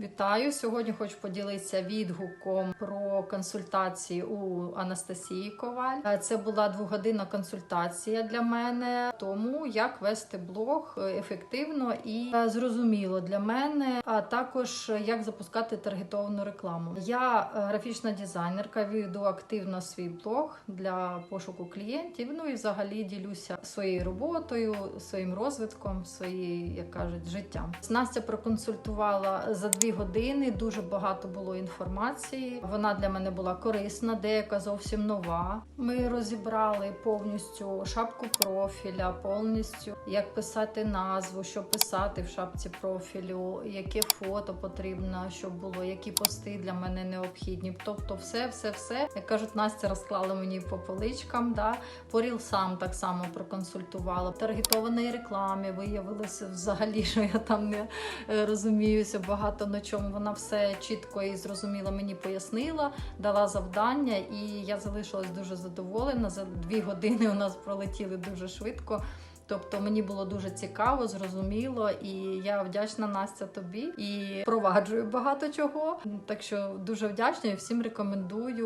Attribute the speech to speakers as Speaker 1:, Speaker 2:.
Speaker 1: Вітаю! Сьогодні хочу поділитися відгуком про консультації у Анастасії Коваль. Е, Це була двогодинна консультація для мене, тому як вести блог ефективно і е, зрозуміло для мене, а також е, як запускати таргетовану рекламу. Я графічна дизайнерка, веду активно свій блог для пошуку клієнтів. Ну і взагалі ділюся своєю роботою, своїм розвитком, своєю, як кажуть, життям. Настя проконсультувала за дві години. Дуже багато було інформації. Вона для мене була корисна, деяка зовсім нова. Ми розібрали повністю шапку профіля, повністю як писати назву, що писати в шапці профілю, яке фото потрібно, щоб було, які пости для мене необхідні. Тобто, все, все, все. Як кажуть, Настя розклала мені по поличкам. Да? По рілсам так само проконсультувала. В таргетованій рекламі виявилося взагалі, що я там не е, розуміюся багато на чому. Вона все чітко і зрозуміло мені пояснила, дала завдання, і я залишилась дуже задоволена. За дві години у нас пролетіли дуже швидко. Тобто мені було дуже цікаво, зрозуміло, і я вдячна Настя тобі і впроваджую багато чого. Так що дуже вдячна і всім рекомендую.